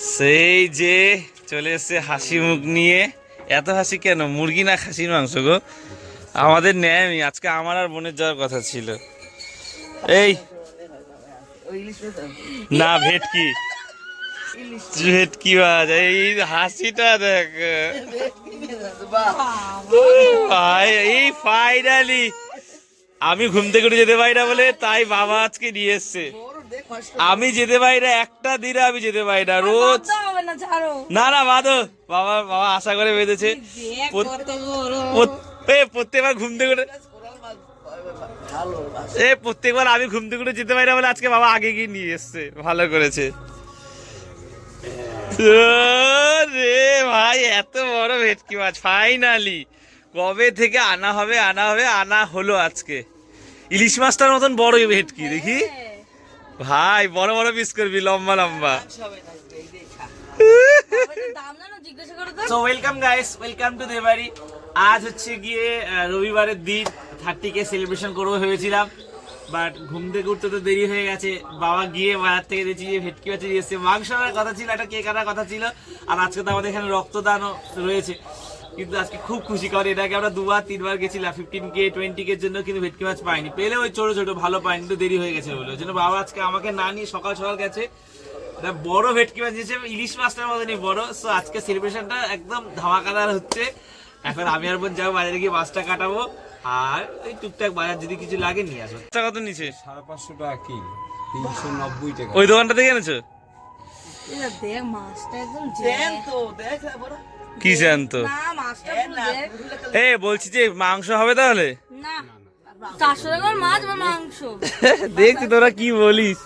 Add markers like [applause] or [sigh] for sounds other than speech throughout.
সেই যে চলে এসছে হাসি মুখ নিয়ে। এত হাসি কেন? মুরগি না খাসির মাংস গো? আমাদের নেয়নি আজকে আমার আর বোনের যাওয়ার কথা ছিল। এই না ভেটকি। ভেটকি মাছ এই হাসিটা দেখ। ভাই এই ফাইনালি আমি ঘুম থেকে উঠে যেতে পারি না বলে তাই বাবা আজকে নিয়ে এসছে। আমি যেতে পারি না একটা দিনে আমি যেতে পারি না রোজ। না না বাদো বাবা বাবা আশা করে বেঁধেছে। প্রত্যেকবার ঘুম থেকে উঠে এ প্রত্যেকবার আমি ঘুম থেকে উঠে যেতে পারি না বলে আজকে বাবা আগে গিয়ে নিয়ে এসছে। ভালো করেছে। রে ভাই এত বড় ভেটকি মাছ ফাইনালি কবে থেকে আনা হবে আনা হবে আনা হলো আজকে। ইলিশ মাছটার মতন বড় ভেটকি দেখি। ভাই বড় বড় পিস করবি লম্বা লম্বা। So welcome guys welcome to দেবাড়ি আজ হচ্ছে গিয়ে রবিবারের দিন। থার্টি কে সেলিব্রেশন করব ভেবেছিলাম। বাট ঘুম থেকে উঠতে তো দেরি হয়ে গেছে। বাবা গিয়ে বাজার থেকে দেখছি যে ভেটকি মাছ নিয়ে এসছে। মাংস আনার কথা ছিল একটা কেক আনার কথা ছিল। আর আজকে তো আমাদের এখানে রক্তদানও রয়েছে। কিন্তু আজকে খুব খুশি কারণ এটাকে আমরা দুবার তিনবার গেছিলাম। ফিফটিন কে টোয়েন্টি কে জন্য কিন্তু ভেটকি মাছ পাইনি। পেলে ওই ছোট ছোট ভালো পাইনি তো দেরি হয়ে গেছে বলে। ওই জন্য বাবা আজকে আমাকে না নিয়ে সকাল সকাল গেছে। বড় ভেটকি মাছ দিয়েছে ইলিশ মাছটার মতনই বড়। সো আজকে সেলিব্রেশনটা একদম ধামাকাদার হচ্ছে। এখন আমি আর বোন যাব বাজারে গিয়ে মাছটা কাটাবো। আর ওই টুকটাক বাজার যদি কিছু লাগে নিয়ে আসব। টাকা কত নিচে সাড়ে পাঁচশো টাকা কি? তিনশো নব্বই টাকা। ওই দোকানটা থেকে এনেছো? দেখ মাছটা একদম দেন তো দেখ বড় কি দেখ এ বলছি যে মাংস হবে তাহলে? [laughs] দেখছি তোরা কি বলিস।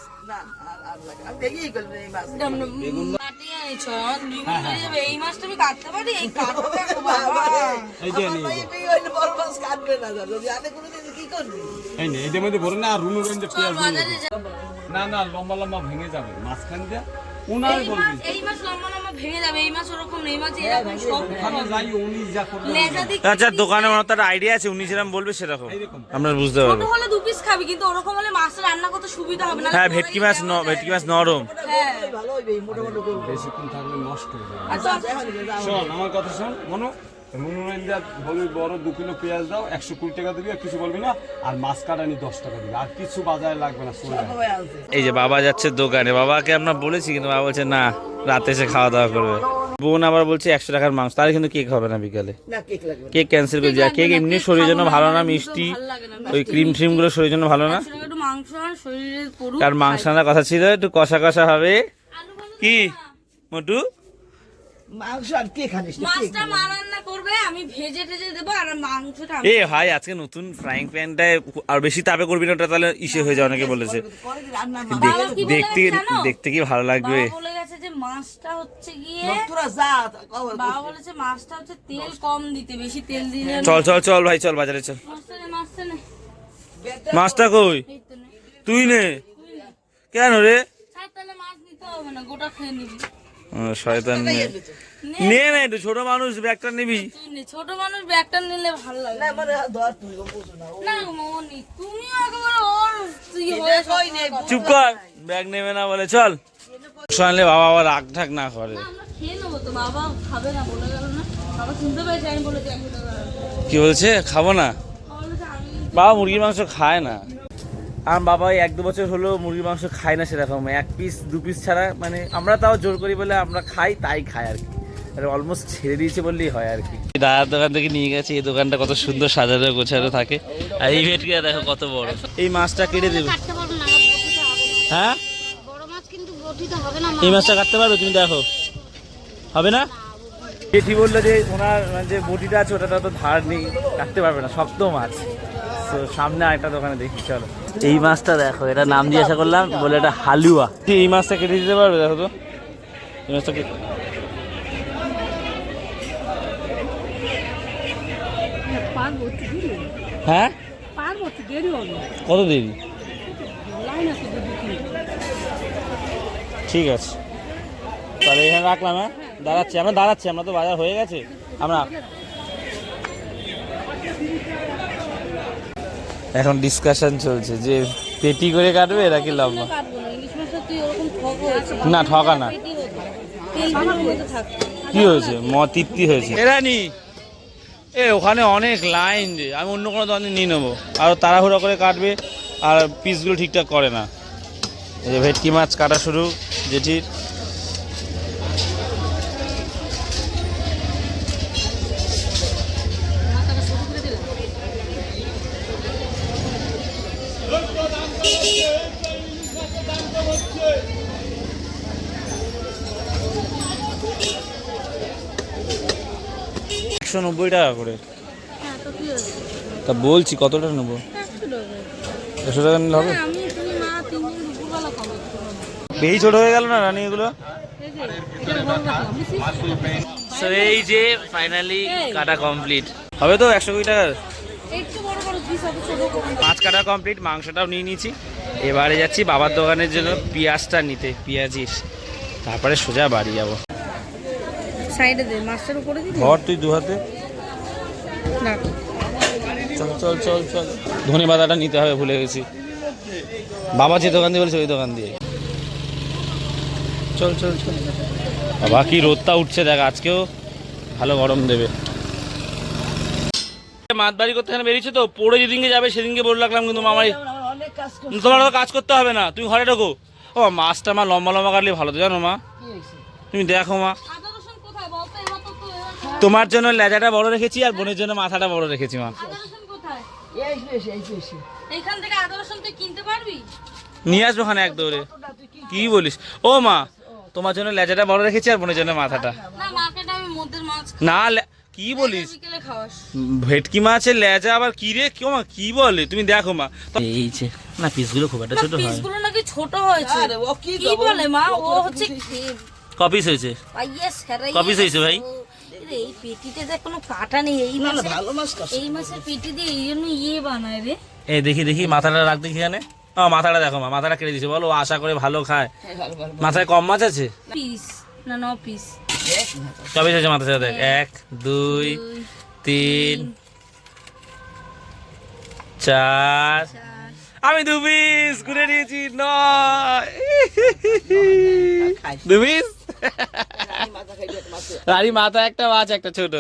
[laughs] না না লম্বা লম্বা ভেঙে যাবে। মাঝখান দিয়ে উনার বলবি এই মাছ লম্বা লম্বা ভেঙে যাবে এই মাছ ওরকম নেই এই মাছ এরকম সব ওখানে যাই উনি যা করবে আচ্ছা দোকানে ওনার তার আইডিয়া আছে উনি যেরকম বলবে সেরকম। আমরা বুঝতে ছোট পারব হলে দু পিস খাবি কিন্তু ওরকম হলে মাছ রান্না করতে সুবিধা হবে না হ্যাঁ ভেটকি মাছ ন- ভেটকি মাছ নরম। হ্যাঁ। ভালো হইবে মোটামুটি বেশিক্ষণ থাকলে নষ্ট হয়ে যাবে। আচ্ছা। শোন আমার কথা শোন মনো। রুনুরাইন যা বলবি বড় দু কিলো পেঁয়াজ দাও একশো কুড়ি টাকা দিবি আর কিছু বলবি না আর মাছ কাটানি দশ টাকা দিবি আর কিছু বাজারে লাগবে না চলে যাবে সবাই আনছে। এই যে বাবা যাচ্ছে দোকানে বাবাকে আমরা বলেছি কিন্তু বাবা বলছে না রাতে এসে খাওয়া দাওয়া করবে। বোন আবার বলছে একশো টাকার মাংস। তাহলে কিন্তু কেক হবে না বিকালে। কেক ক্যান্সেল করে দেওয়া কেক এমনি শরীরের জন্য ভালো না মিষ্টি ওই ক্রিম ট্রিমগুলো শরীরের জন্য ভালো না? কার মাংস আনার কথা ছিল একটু কষা কষা হবে। কি? মোটু? মাংস আর কে খানিস মাছটা মা রান্না করবে আমি ভেজে টেজে দেবো আর মাংসটা এ ভাই আজকে নতুন ফ্রাইং প্যানটায় আর বেশি তাপে করবি না ওটা তাহলে ইসে হয়ে যায় অনেকে বলেছে। দেখতে দেখতে কি ভালো লাগবে? বলে গেছে যে মাছটা হচ্ছে গিয়ে তোরা যা কবে বাবা বলেছে মাছটা হচ্ছে তেল কম দিতে বেশি তেল দিলে চল চল চল ভাই চল বাজারে চল। মাছটা কই? তুই নে। কেন রে? তাহলে মাছ নিতে হবে না গোটা খেয়ে নিবি। শয়তান নে নে নে না একটু ছোট মানুষ ব্যাগটা নিবি। ছোট মানুষ ব্যাগটা নিলে ভালো লাগে। না মানে ধর তুই না না মনি তুমি একেবারে ওর তুই হয়ে কই নেই চুপ কর ব্যাগ নেবে না বলে চল। শুনলে বাবা আবার রাগ ঠাক না করে। আমরা খেয়ে নেব তো বাবা খাবে না বলে গেল না। বাবা শুনতে পেয়েছে আমি বলেছি একশো কি বলছে? খাব না? বাবা মুরগির মাংস খায় না। আর বাবা এক দু বছর হলো মুরগির মাংস খায় না সেরকম। এক পিস দু পিস ছাড়া মানে আমরা তাও জোর করি বলে আমরা খাই তাই খাই আর কি। অলমোস্ট ছেড়ে দিয়েছে বললেই হয় আর কি। দাদার দোকান থেকে নিয়ে গেছে এই দোকানটা কত সুন্দর সাজানো গোছানো থাকে। আর এই ভেটকিটা দেখো কত বড়। এই মাছটা কেটে দেবে। কাটতে পারব না আমার বটিতে হবে। না। হ্যাঁ? বড় মাছ কিন্তু বটিতে হবে না এই মাছটা কাটতে পারো তুমি দেখো। হবে না? জেঠি বলল যে ওনার মানে যে বটিটা আছে ওটা তো ধার নেই কাটতে পারবে না শক্ত মাছ। তো সামনে আরেকটা দোকানে দেখি চলো। এই মাছটা দেখো, এটা নাম জিজ্ঞাসা করলাম, বলে এটা হালুয়া। এই মাছটা কেটে দিতে পারবে দেখো তো? এই মাছটা হ্যাঁ? কত দেরি? ঠিক আছে। তাহলে এখানে রাখলাম হ্যাঁ? দাঁড়াচ্ছি, আমরা দাঁড়াচ্ছি, আমরা তো বাজার হয়ে গেছে। আমরা এখন ডিসকাশন চলছে যে পেটি করে কাটবে নাকি লম্বা? কাটবো না ইলিশ মাছটা তুই ওরকম ঠক না কি হয়েছে? ম তৃপ্তি হয়েছে। এরানি এ ওখানে অনেক লাইন যে আমি অন্য কোনো দোকানে নিয়ে নেব। আর তাড়াহুড়ো করে কাটবে আর পিসগুলো ঠিকঠাক করে না। এই যে ভেটকি মাছ কাটা শুরু জেঠির। একশো নব্বই টাকা করে। হ্যাঁ তো বলছি কত টাকা নেব? একশো টাকা নিলে হবে? খাব। বেশি ছোট হয়ে গেল না রানি এগুলো? সো এই যে ফাইনালি কাটা কমপ্লিট হবে তো একশো কুড়ি টাকার? মাছ কাটা কমপ্লিট মাংসটাও নিয়ে নিয়েছি। এবারে যাচ্ছি বাবার দোকানের জন্য পেঁয়াজটা নিতে পেঁয়াজির। তারপরে সোজা বাড়ি যাব। সাইডে দে মাছটার উপরে দিবি? ধর তুই দু হাতে। না। চল চল চল চল। ধনে পাতাটা নিতে হবে ভুলে গেছি। বাবা যে দোকান দিয়ে বলছে ওই দোকান দিয়ে। চল চল চল। বাবা কি রোদটা উঠছে দেখ আজকেও ভালো গরম দেবে। মাত বাড়ি করতে এখানে বেরিয়েছো তো? পড়ে যেদিনকে যাবে সেদিনকে বলে রাখলাম কিন্তু মামাই। তোমার কাজ করতে হবে না তুমি ঘরে ঢোকো। ও মাছটা মা লম্বা লম্বা কাটলে ভালো তো জানো মা? তুমি দেখো মা আদা রসুন কোথায় বলতো এবার তো তো এবার তোমার জন্য লেজাটা বড় রেখেছি আর বোনের জন্য মাথাটা বড় রেখেছি মা। আদা রসুন কোথায়? এই বেশি এই বেশি এইখান থেকে আদা রসুন তুই কিনতে পারবি? নিয়ে আসব ওখানে এক দৌড়ে। কি বলিস? ও মা তোমার জন্য লেজাটা বড় রেখেছি আর বোনের জন্য মাথাটা। না কি বলিস? ভেটকি মাছের লেজা আবার কি রে? কেউ মা কি বলে? তুমি দেখো মা। এই যে না পিসগুলো খুব একটা ছোট হয়। পিসগুলো নাকি ছোট হয়েছে। ও কি কি বলে মা? ও হচ্ছে কপিস হয়েছে? কপিস হয়েছে ভাই? এই পেটিতে দেখ কোনো কাটা নেই এই না ভালো মাছ এই মাছের পেটি দিয়ে এই জন্য ইয়ে বানায় রে। এই দেখি দেখি মাথাটা রাখ দেখি এখানে। ও মাথাটা দেখো মা মাথাটা কেটে দিছে বলো আশা করে ভালো খায়। হ্যাঁ, ভালো ভালো মাথায় কম মাছ আছে? পিস না ন পিস। আছে মাথায় দেখ। এক দুই দুই তিন চার। আমি দু পিস ঘুরে নিয়েছি নয়। দু পিস? রানী মাথা একটা মাছ একটা ছোট।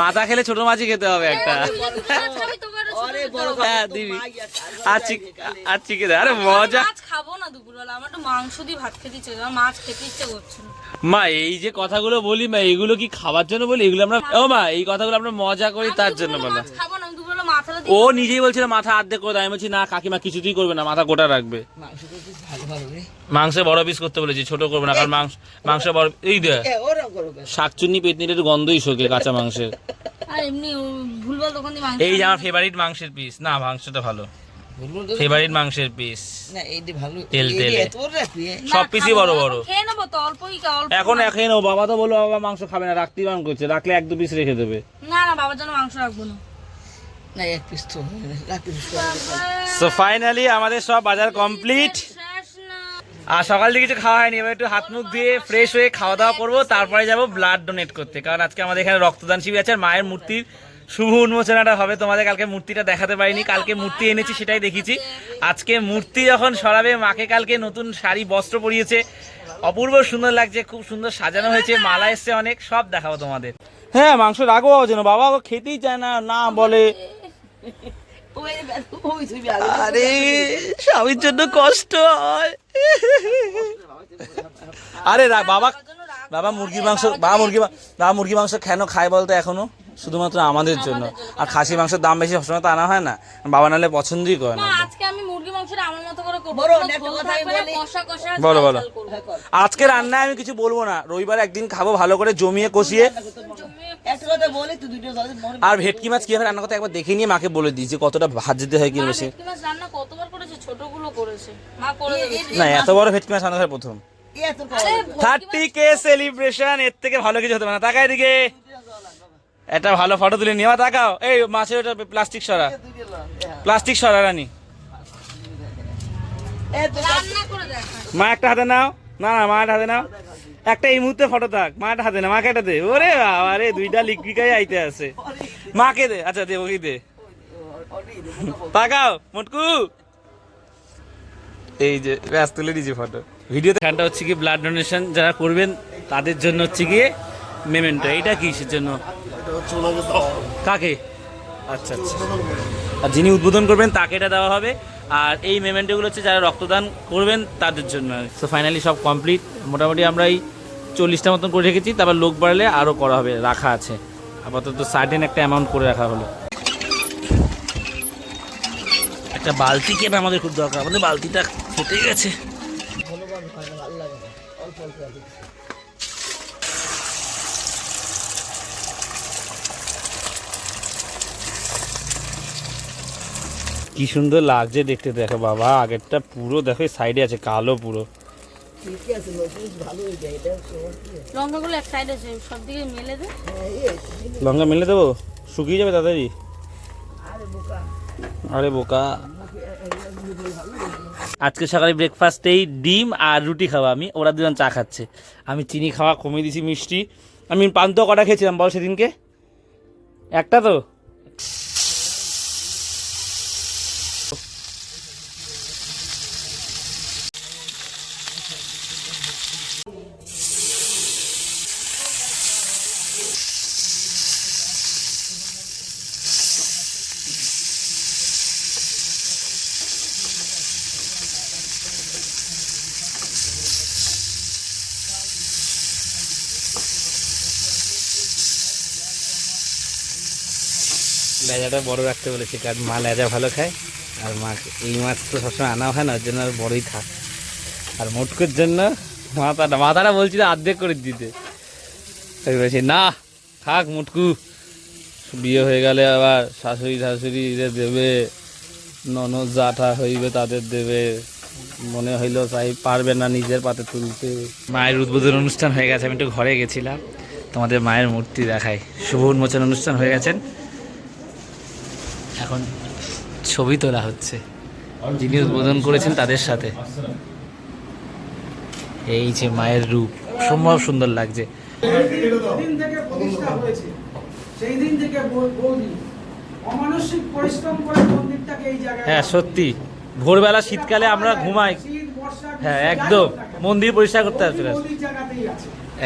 মাথা খেলে ছোট মাছই খেতে হবে একটা। আরও। হ্যাঁ কথা দিবি। মাই আছে, আর চিক আর চিকে দে আরে মজা। খাব না দুপুরবেলা আমার একটু মাংস দিয়ে ভাত খেতে ইচ্ছে মাছ খেতে ইচ্ছে করছে মা এই যে কথাগুলো বলি মা এগুলো কি খাবার জন্য বলি? এগুলো আমরা ও মা এই কথাগুলো আমরা মজা করি তার জন্য বলা। খাব না ও নিজেই বলছিল মাথা আর্ধেক করে দেয়। আমি বলছি না কাকিমা কিছুতেই করবে না মাথা গোটা রাখবে। মাংস বড় পিস করতে বলেছি ছোট করবে না কারণ মাংস মাংস বড় এই দে? শাকচুন্নি পেতনির একটু গন্ধই শোকে কাঁচা মাংসের। এই যে আমার ফেভারিট মাংসের পিস না মাংসটা ভালো। ফেভারিট মাংসের পিস না এইটা ভালো তেল তেলে। সব পিসই বড় বড়। এখন খেয়ে নেব তো অল্পই অল্প এখন ও বাবা তো বলল বাবা মাংস খাবে না রাখতেই বান করছে রাখলে এক দু পিস রেখে দেবে। না না বাবার জন্য মাংস রাখব না। না এক পিস তো রাখবি সো ফাইনালি আমাদের সব বাজার কমপ্লিট আর সকাল থেকে কিছু খাওয়া হয়নি এবার একটু হাত মুখ দিয়ে ফ্রেশ হয়ে খাওয়া দাওয়া করব তারপরে যাব ব্লাড ডোনেট করতে। কারণ আজকে আমাদের এখানে রক্তদান শিবির আছে আর মায়ের মূর্তির শুভ উন্মোচনাটা হবে। তোমাদের কালকে মূর্তিটা দেখাতে পারিনি কালকে মূর্তি এনেছি সেটাই দেখেছি আজকে মূর্তি যখন সরাবে মাকে কালকে নতুন শাড়ি বস্ত্র পরিয়েছে। অপূর্ব সুন্দর লাগছে খুব সুন্দর সাজানো হয়েছে মালা এসছে অনেক সব দেখাবো তোমাদের। হ্যাঁ মাংস রাখব যেন বাবা ও খেতেই চায় না না বলে। আরে স্বামীর জন্য কষ্ট হয়। আরে রা- বাবা বাবা মুরগির মাংস বাবা মুরগি বাবা মুরগি মাংস কেন খায় বলতো এখনও? শুধুমাত্র আমাদের জন্য। আর খাসি মাংসের দাম বেশি সবসময় তো আনা হয় না। বাবা নাহলে পছন্দই করে না। আজকে আমি মুরগি মাংসটা আমার মতো করে করব। কষা কষা বলো, বলো। আজকে রান্নায় আমি কিছু বলব না। রবিবার একদিন খাব ভালো করে জমিয়ে কষিয়ে। আর ভেটকি মাছ কীভাবে রান্না করতে একবার দেখে নিয়ে মাকে বলে দিই যে কতটা ভাজতে হয় কি মা বেশি রান্না কতবার করেছে? ছোটগুলো করেছে। মা করে না এত বড় ভেটকি মাছ রান্না হয় প্রথম থার্টি কে সেলিব্রেশন এর থেকে ভালো কিছু হতে পারে না। তাকায় দিকে একটা ভালো ফটো তুলে নিয়ে তাকাও। এই মাছের ওটা প্লাস্টিক সরা। প্লাস্টিক সরা রানি। মা একটা হাতে নাও। না না মা একটা হাতে নাও। একটা এই মুহূর্তে ফটো থাক। মা একটা হাতে না, মাকে একটা দে। ওরে বাবা রে, দুইটা লিকবিকাই আইতে আছে। মাকে দে আচ্ছা দে, ওকে দে। তাকাও, মটকু। এই যে ব্যাস তুলে দিয়েছি ফটো ভিডিওতে ফ্যানটা হচ্ছে কি ব্লাড ডোনেশন যারা করবেন, তাদের জন্য হচ্ছে গিয়ে মেমেন্টো এইটা কিসের জন্য? কাকে? আচ্ছা আচ্ছা। আর যিনি উদ্বোধন করবেন, তাকে এটা দেওয়া হবে। আর এই মেমেন্টোগুলো হচ্ছে যারা রক্তদান করবেন তাদের জন্য। সো ফাইনালি সব কমপ্লিট মোটামুটি আমরা এই চল্লিশটা মতন করে রেখেছি। তারপর লোক বাড়লে আরও করা হবে, রাখা আছে। আপাতত সার্টেন একটা অ্যামাউন্ট করে রাখা হলো। একটা বালতি কেন আমাদের খুব দরকার। আমাদের বালতিটা ফেটে গেছে। কি সুন্দর লাগছে দেখতে দেখো বাবা আগেরটা পুরো দেখো সাইডে আছে কালো পুরো। হয়ে যায় এটা সময় কি লঙ্কাগুলো এক সাইডে আছে সব দিকে মেলে দে। হ্যাঁ লঙ্কা মেলে দেবো? শুকিয়ে যাবে তাড়াতাড়ি? আরে বোকা। আজকে সকালে ব্রেকফাস্টেই ডিম আর রুটি খাওয়া আমি ওরা দুজন চা খাচ্ছে। আমি চিনি খাওয়া কমিয়ে দিয়েছি মিষ্টি। আমি পান্ত কটা খেয়েছিলাম বল সেদিনকে? একটা তো? লেজাটা বড় রাখতে বলেছি, কারণ মা লেজা ভালো খায়, আর মা এই মাছ তো সবসময় আনা হয় না, ওর জন্য আর বড়ই থাক। আর মোটকুর জন্য মাথাটা মাথাটা বলছিল অর্ধেক করে দিতে। আমি বলছি, না, থাক মুটকু, বিয়ে হয়ে গেলে আবার শাশুড়ি শাশুড়ি দেবে, ননদ জাঠা হইবে তাদের দেবে, মনে হইল তাই পারবে না নিজের পাতে তুলতে। মায়ের উদ্বোধন অনুষ্ঠান হয়ে গেছে, আমি একটু ঘরে গেছিলাম, তোমাদের মায়ের মূর্তি দেখাই। শুভ উন্মোচন অনুষ্ঠান হয়ে গেছেন। এখন ছবি তোলা হচ্ছে। যিনি উদ্বোধন করেছেন তাদের সাথে। এই যে মায়ের রূপ সম্ভব সুন্দর লাগছে। দিন থেকে প্রতিষ্ঠা হয়েছে। সেই দিন থেকে অমানসিক পরিশ্রম করে মন্দিরটাকে এই জায়গায় হ্যাঁ সত্যি। ভোরবেলা শীতকালে আমরা ঘুমাই। হ্যাঁ একদম। মন্দির পরিষ্কার করতে আছে।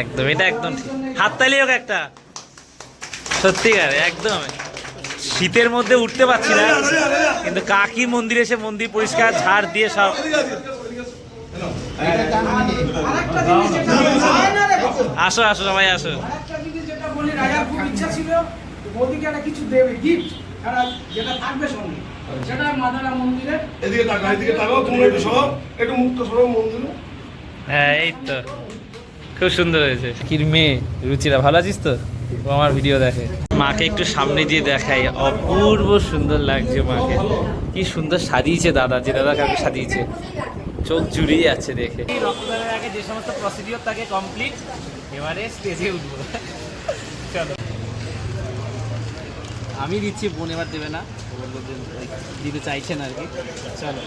একদম এটা একদম ঠিক। হাততালি হোক একটা। সত্যিকার একদম। শীতের মধ্যে উঠতে পারছি না। কিন্তু কাকি মন্দিরে এসে মন্দির পরিষ্কার ঝাড় দিয়ে সব। আসো আসো সবাই আসো। আরেকটা জিনিস যেটা বলি রাজার খুব ইচ্ছা ছিল বৌদিকে একটা কিছু দেবে গিফট যেটা থাকবে সঙ্গে। সেটা মাদারা মন্দিরের এদিকে তাকাও এদিকে তাকাও তুমি একটু সরো একটু মুক্ত সরো মন্দিরে। হ্যাঁ এই তো। খুব সুন্দর হয়েছে। কির মেয়ে রুচিরা ভালো আছিস তো? ও আমার ভিডিও দেখে। মাকে একটু সামনে দিয়ে দেখাই। অপূর্ব সুন্দর লাগছে মাকে। কি সুন্দর সাজিয়েছে দাদা যে দাদা কাকে সাজিয়েছে। চোখ জুড়িয়ে যাচ্ছে দেখে। রক্তদানের আগে যে সমস্ত প্রসিডিওর থাকে কমপ্লিট এবারে স্টেজে উঠবো। চলো। আমি দিচ্ছি বোন এবার দেবে না। দিতে চাইছেন আর কি। চলো।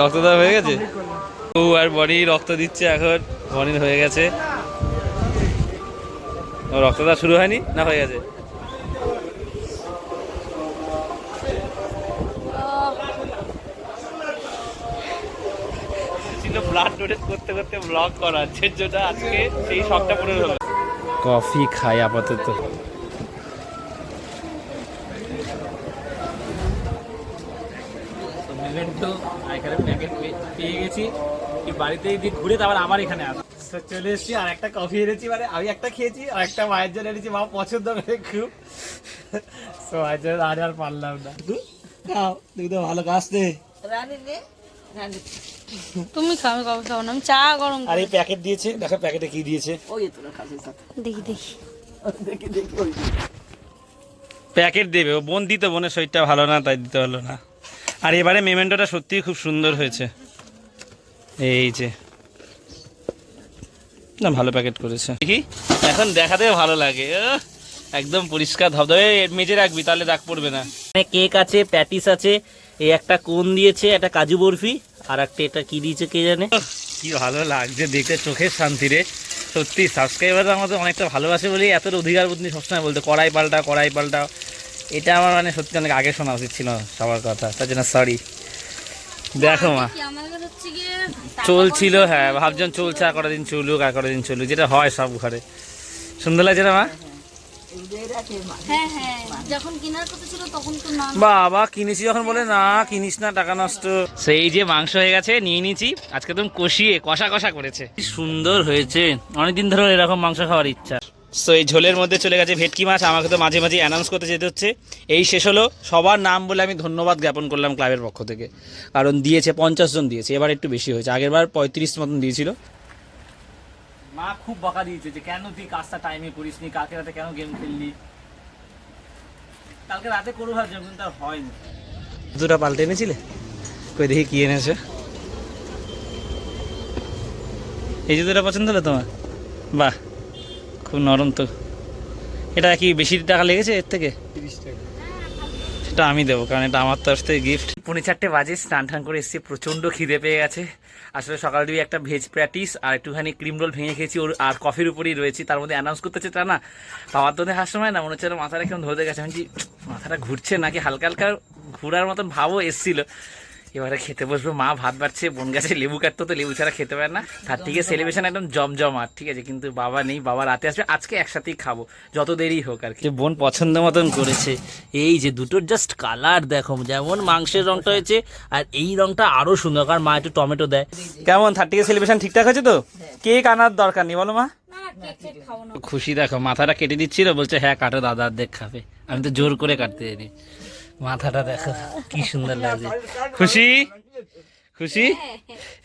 রক্তদান হয়ে গেছে? ও আর বনি রক্ত দিচ্ছে এখন। বনির হয়ে গেছে। রক্তদান শুরু হয়নি? না হয়ে গেছে? ব্লাড ডোনেট করতে করতে ব্লগ করা। যে জন্য আজকে সেই শখটা পূরণ হলো। কফি খাই আপাতত। পেয়ে গেছি। বাড়িতে ঘুরে তারপর আবার এখানে আস চলে এসেছি আর একটা কফি এনেছি মানে আমি একটা খেয়েছি আর একটা মায়ের জন্য এনেছি মা পছন্দ করে খুব। সো মায়ের জন্য আর আর পারলাম না। খাও তুই তো ভালো কাজ দে তুমি খাও আমি কবে খাব না আমি চা গরম আর এই প্যাকেট দিয়েছে দেখো প্যাকেটে কি দিয়েছে। ওই তোরা দেখি দেখি। দেখি দেখি ওই প্যাকেট দেবে ও বোন দিত বোনের শরীরটা ভালো না তাই দিতে হলো না। আর এবারে মেমেন্টোটা সত্যিই খুব সুন্দর হয়েছে। এই যে। না ভালো প্যাকেট করেছে। দেখি। এখন দেখাতে ভালো লাগে। একদম পরিষ্কার ধবধবে মেজে রাখবি তাহলে দাগ পড়বে না। কেক আছে প্যাটিস আছে এই একটা কোন দিয়েছে একটা কাজু বরফি আর একটা এটা কি দিয়েছে কে জানে? কি ভালো লাগছে দেখতে চোখের শান্তি রে। সত্যি সাবস্ক্রাইবার আমাদের অনেকটা ভালোবাসে বলেই এত অধিকার বুদ্ধি সবসময় বলতে কড়াই পাল্টা কড়াই পাল্টা। এটা আমার মানে সত্যি অনেক আগে শোনা উচিত ছিল সবার কথা তার জন্য সরি দেখো মা। চলছিল হ্যাঁ ভাবছেন চলছে আর কটা দিন চলুক আর কটা দিন চলুক যেটা হয় সব ঘরে। সুন্দর লাগছে না মা? হ্যাঁ হ্যাঁ বাবা কিনেছি যখন বলে না কিনিস না টাকা নষ্ট। সেই যে মাংস হয়ে গেছে নিয়ে নিয়েছি। আজকে তুমি কষিয়ে কষা কষা করেছে। সুন্দর হয়েছে। অনেকদিন ধরে এরকম মাংস খাওয়ার ইচ্ছা। তো এই ঝোলের মধ্যে চলে গেছে ভেটকি মাছ। আমাকে তো মাঝে মাঝে অ্যানাউন্স করতে যেতে হচ্ছে। এই শেষ হলো। সবার নাম বলে আমি ধন্যবাদ জ্ঞাপন করলাম ক্লাবের পক্ষ থেকে। কারণ দিয়েছে পঞ্চাশ জন দিয়েছে। এবার একটু বেশি হয়েছে। আগের বার পঁয়ত্রিশ মতন দিয়েছিল। মা খুব বকা দিয়েছে যে কেন তুই কাজটা টাইমে করিস নি কালকে রাতে কেন গেম খেললি? কালকে রাতে করব ভাবছিলাম কিন্তু আর হয়নি। জুতা পাল্টে এনেছিলে? কই দেখি কি এনেছে। এই জুতোটা পছন্দ হলো তোমার? বাহ। খুব নরম তো। এটা কি বেশি টাকা লেগেছে এর থেকে? সেটা আমি দেবো কারণ এটা আমার তরফ থেকে গিফট পৌনে চারটে বাজে স্নান টান করে এসেছি প্রচণ্ড খিদে পেয়ে গেছে। আসলে সকাল দিয়ে একটা ভেজ প্যাটিস আর একটুখানি ক্রিম রোল ভেঙে খেয়েছি ওর আর কফির উপরেই রয়েছি। তার মধ্যে অ্যানাউন্স করতেছে তা না বাবার তো হাসতে সময় না মনে হচ্ছে মাথাটা কেমন ধরতে গেছে। আমি মাথাটা ঘুরছে নাকি হালকা হালকা ঘোরার মতন ভাবও এসছিল। এবারে খেতে বসবো। মা ভাত বাড়ছে বোন গাছে লেবু কাটতো তো লেবু ছাড়া খেতে পারে না। তার থেকে সেলিব্রেশন একদম জমজমাট ঠিক আছে? কিন্তু বাবা নেই বাবা রাতে আসবে আজকে একসাথেই খাব যত দেরি হোক আর কি। বোন পছন্দ মতন করেছে এই যে দুটোর জাস্ট কালার দেখো যেমন মাংসের রংটা হয়েছে আর এই রংটা আরও সুন্দর কারণ মা একটু টমেটো দেয়। কেমন থার্টিকে সেলিব্রেশন ঠিকঠাক হয়েছে তো? কেক আনার দরকার নেই বলো মা। না না কেক কেক খাব না খুশি দেখো মাথাটা কেটে দিচ্ছিল বলছে হ্যাঁ কাটো দাদা দেখ খাবে। আমি তো জোর করে কাটতে জানি। মাথাটা দেখো কি সুন্দর [laughs] লাগছে। খুশি? খুশি?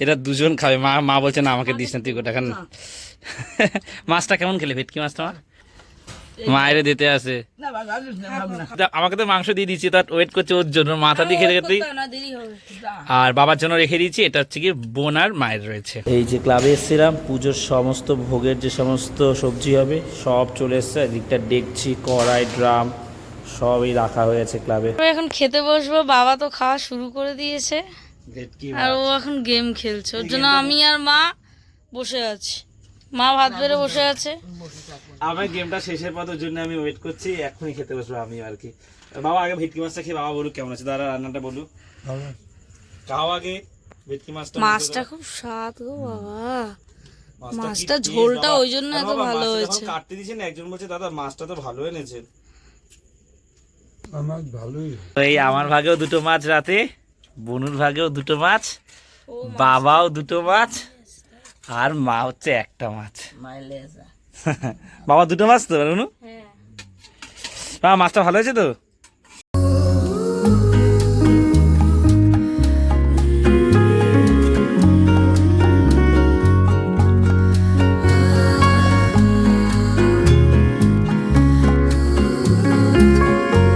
এটা দুজন খাবে। মা মা বলছে না আমাকে দিস না তুই গোটা খান। [laughs] মাছটা কেমন খেলে ভেটকি মাছটা মা মায়ের দিতে আসে আমাকে তো মাংস দিয়ে দিচ্ছি তার ওয়েট করছে ওর জন্য। মাথা দিয়ে খেতে খেতেই আর বাবার জন্য রেখে দিয়েছি এটা হচ্ছে কি বোন আর মায়ের রয়েছে। এই যে ক্লাবে এসেছিলাম পুজোর সমস্ত ভোগের যে সমস্ত সবজি হবে সব চলে এসছে। এদিকটা ডেকছি কড়াই ড্রাম সবই রাখা হয়েছে ক্লাবে। এখন খেতে বসবো বাবা তো খাওয়া শুরু করে দিয়েছে। আর ও এখন গেম খেলছে। ওর জন্য আমি আর মা বসে আছি। মা ভাত বেড়ে বসে আছে। আমার গেমটা শেষের পথের জন্য আমি ওয়েট করছি এখনই খেতে বসবো আমি আর কি। বাবা আগে ভেটকি মাছটা খেয়ে বাবা বলুক কেমন আছে দাদা রান্নাটা বলুক। খাও আগে ভেটকি মাছটা। মাছটা খুব স্বাদ গো বাবা। মাছটা ঝোলটা ওই জন্য এত ভালো হয়েছে। কাটতে দিয়েছেন একজন বলছে দাদা মাছটা তো ভালো এনেছেন। আমার ভালোই এই আমার ভাগেও দুটো মাছ রাতে বনুর ভাগেও দুটো মাছ বাবাও দুটো মাছ আর মা হচ্ছে একটা মাছ। বাবা দুটো মাছ তো বনুন বাবা মাছটা ভালো হয়েছে তো?